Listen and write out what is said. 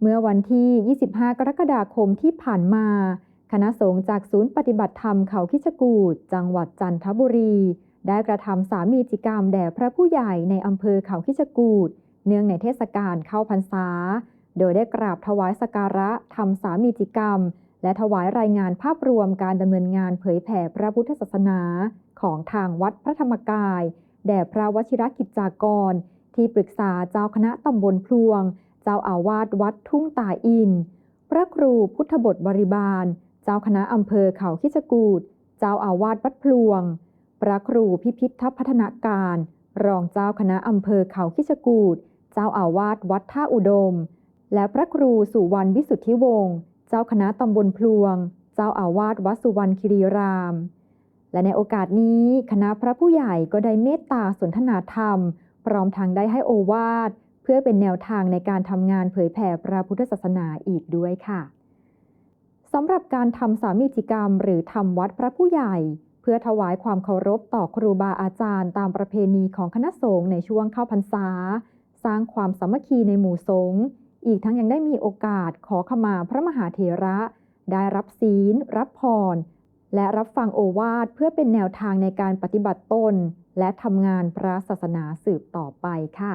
เมื่อวันที่ 25 กรกฎาคมที่ผ่านมา คณะสงฆ์จากศูนย์ปฏิบัติธรรมเขาคิชกูดจังหวัดจันทบุรี ได้กระทำสามีจิกรรมแด่พระผู้ใหญ่ในอำเภอเขาคิชกูดเนื่องในเทศกาลเข้าพรรษา โดยได้กราบถวายสการะทำสามีจิกรรม และถวายรายงานภาพรวมการดำเนินงานเผยแผ่พระพุทธศาสนาของทางวัดพระธรรมกาย แด่พระวชิรกิจจากร ที่ปรึกษาเจ้าคณะตำบลพลวง จ้าอาวาสวัดทุ่งตาอิน พระครูพุทธบทบริบาล เจ้าคณะอำเภอเขาคิชกูดเจ้าอาวาสวัดพลวง พระครูพิพิธพัฒนาการ รองเจ้าคณะอำเภอเขาคิชกูดเจ้าอาวาสวัดท่าอุดม และพระครูสุวรรณวิสุทธิวงศ์ เจ้าคณะตำบลพลวง เจ้าอาวาสวัดสุวรรณคิรีราม และในโอกาสนี้คณะพระผู้ใหญ่ก็ได้เมตตาสนทนาธรรม พร้อมทางได้ให้โอวาท พื่อเป็นแนวทางในการทำงานเผยแผ่พระพุทธศาสนาอีกด้วยค่ะสำหรับการทำสามีจิกรรม หรือทำวัดพระผู้ใหญ่ เพื่อถวายความเคารพต่อครูบาอาจารย์ตามประเพณีของคณะสงฆ์ในช่วงเข้าพรรษา สร้างความสามัคคีในหมู่สงฆ์อีกทั้งยังได้มีโอกาสขอขมาพระมหาเถระ ได้รับศีล รับพร และรับฟังโอวาทเพื่อเป็นแนวทางในการปฏิบัติตน และทำงานพระศาสนาสืบต่อไปค่ะ